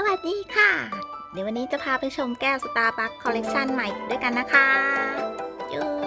สวัสดีค่ะ เดี๋ยววันนี้จะพาไปชมแก้วสตาร์บัคคอลเลกชันใหม่ด้วยกันนะคะจู